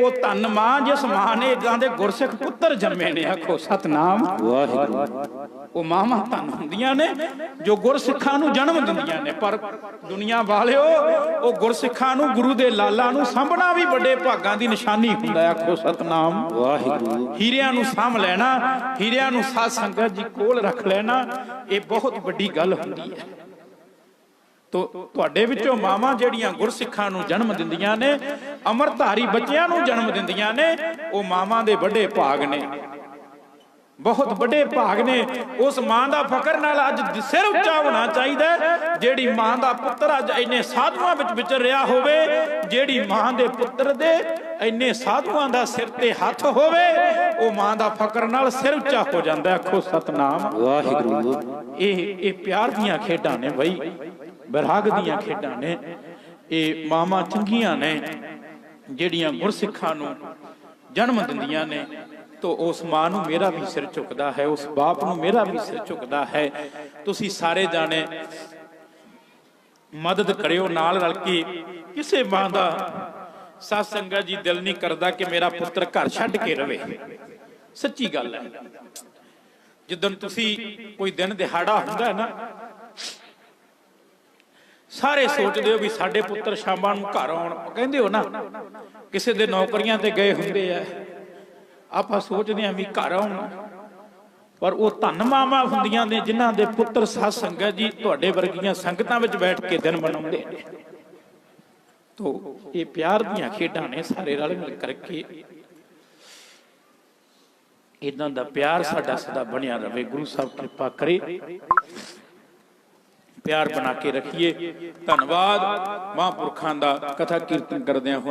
ਉਹ ਧੰਨ ਮਾਂ ਜਿਸ ਮਾਂ ਨੇ ਇਦਾਂ ਦੇ ਗੁਰਸਿੱਖ ਪੁੱਤਰ ਜੰਮੇ ਨੇ ਆਖੋ ਸਤਨਾਮ। ਵਾਹਿਗੁਰੂ। ਉਹ ਮਾਵਾਂ ਧੰਨ ਹੁੰਦੀਆਂ ਨੇ ਜੋ ਗੁਰਸਿੱਖਾਂ ਨੂੰ ਜਨਮ ਦਿੰਦੀਆਂ ਨੇ। ਪਰ ਦੁਨੀਆ ਵਾਲਿਓ ਉਹ ਗੁਰਸਿੱਖਾਂ ਨੂੰ ਗੁਰੂ ਦੇ ਲਾਲਾਂ ਨੂੰ ਸਾਂਭਣਾ ਵੀ ਵੱਡੇ ਭਾਗਾਂ ਦੀ ਨਿਸ਼ਾਨੀ ਹੁੰਦਾ। ਆਖੋ ਸਤਨਾਮ। ਵਾਹਿਗੁਰੂ। ਹੀਰਿਆਂ ਨੂੰ ਸਾਂਭ ਲੈਣਾ ਹੀਰਿਆਂ ਨੂੰ ਸਾਧ ਸੰਗਤ ਜੀ ਕੋਲ ਰੱਖ ਲੈਣਾ ਇਹ ਬਹੁਤ ਵੱਡੀ ਗੱਲ ਹੁੰਦੀ ਹੈ। ਤੋ ਤੁਹਾਡੇ ਵਿੱਚੋਂ ਮਾਵਾਂ ਜਿਹੜੀਆਂ ਗੁਰਸਿੱਖਾਂ ਨੂੰ ਜਨਮ ਦਿੰਦੀਆਂ ਨੇ ਅਮਰਧਾਰੀ ਬੱਚਿਆਂ ਨੂੰ ਜਨਮ ਦਿੰਦੀਆਂ ਨੇ ਉਹ ਮਾਵਾਂ ਦੇ ਵੱਡੇ ਭਾਗ ਨੇ। ਬਹੁਤ ਵੱਡੇ ਭਾਗ ਨੇ। ਉਸ ਮਾਂ ਦਾ ਫਕਰ ਨਾਲ ਅੱਜ ਸਿਰ ਉੱਚਾ ਹੋਣਾ ਚਾਹੀਦਾ। ਜਿਹੜੀ ਮਾਂ ਦਾ ਪੁੱਤਰ ਅੱਜ ਇੰਨੇ ਸਾਧੂਆਂ ਵਿੱਚ ਵਿਚਰ ਰਿਹਾ ਹੋਵੇ ਜਿਹੜੀ ਮਾਂ ਦੇ ਪੁੱਤਰ ਦੇ ਇੰਨੇ ਸਾਧੂਆਂ ਦਾ ਸਿਰ ਤੇ ਹੱਥ ਹੋਵੇ ਉਹ ਮਾਂ ਦਾ ਫਕਰ ਨਾਲ ਸਿਰ ਉੱਚਾ ਹੋ ਜਾਂਦਾ। ਆਖੋ ਸਤਨਾਮ। ਵਾਹਿਗੁਰੂ। ਇਹ ਇਹ ਪਿਆਰ ਦੀਆਂ ਖੇਡਾਂ ਨੇ ਬਈ। ਵਿਰਾਗ ਦੀਆਂ ਖੇਡਾਂ ਨੇ। ਇਹ ਮਾਵਾਂ ਚੰਗੀਆਂ ਨੇ, ਜਿਹੜੀਆਂ ਗੁਰਸਿੱਖਾਂ ਨੂੰ ਜਨਮ ਦਿੰਦੀਆਂ ਨੇ। ਤੋ ਉਸ ਮਾਂ ਨੂੰ ਮੇਰਾ ਵੀ ਸਿਰ ਝੁਕਦਾ ਹੈ, ਉਸ ਬਾਪ ਨੂੰ ਮੇਰਾ ਵੀ ਸਿਰ ਝੁਕਦਾ ਹੈ। ਤੁਸੀਂ ਸਾਰੇ ਜਾਣੇ ਮਦਦ ਕਰਿਓ ਨਾਲ ਰਲ ਕੇ। ਕਿਸੇ ਮਾਂ ਦਾ ਸਾਧ ਸੰਗਤ ਜੀ ਦਿਲ ਨਹੀਂ ਕਰਦਾ ਕਿ ਮੇਰਾ ਪੁੱਤਰ ਘਰ ਛੱਡ ਕੇ ਰਵੇ। ਸੱਚੀ ਗੱਲ ਹੈ। ਜਿੱਦਨ ਤੁਸੀਂ ਕੋਈ ਦਿਨ ਦਿਹਾੜਾ ਹੁੰਦਾ ਹੈ ਨਾ ਸਾਰੇ ਸੋਚਦੇ ਹੋ ਵੀ ਸਾਡੇ ਪੁੱਤਰ ਸ਼ਾਮਾਂ ਨੂੰ ਘਰ ਆਉਣ। ਕਹਿੰਦੇ ਹੋ ਨਾ, ਕਿਸੇ ਦੇ ਨੌਕਰੀਆਂ ਤੇ ਗਏ ਹੁੰਦੇ ਆ। ਆਪਾਂ ਸੋਚਦੇ ਆ ਵੀ ਘਰ ਆਉਣ। ਪਰ ਉਹ ਧੰਨ ਮਾਵਾਂ ਹੁੰਦੀਆਂ ਨੇ ਜਿਨ੍ਹਾਂ ਦੇ ਪੁੱਤਰ ਸਾਧ ਸੰਗਤ ਜੀ ਤੁਹਾਡੇ ਵਰਗੀਆਂ ਸੰਗਤਾਂ ਵਿੱਚ ਬੈਠ ਕੇ ਦਿਨ ਮਨਾਉਂਦੇ ਨੇ। ਤੋ ਇਹ ਪਿਆਰ ਦੀਆਂ ਖੇਡਾਂ ਨੇ ਸਾਰੇ ਰਲ ਮਿਲ ਕਰਕੇ। ਇਦਾਂ ਦਾ ਪਿਆਰ ਸਾਡਾ ਸਦਾ ਬਣਿਆ ਰਵੇ ਗੁਰੂ ਸਾਹਿਬ ਕਿਰਪਾ ਕਰੇ। ਪਿਆਰ ਬਣਾ ਕੇ ਰੱਖੀਏ। ਧੰਨਵਾਦ। ਮਹਾਂਪੁਰਖਾਂ ਦਾ ਕਥਾ ਕੀਰਤਨ ਕਰਦਿਆਂ ਹੋਏ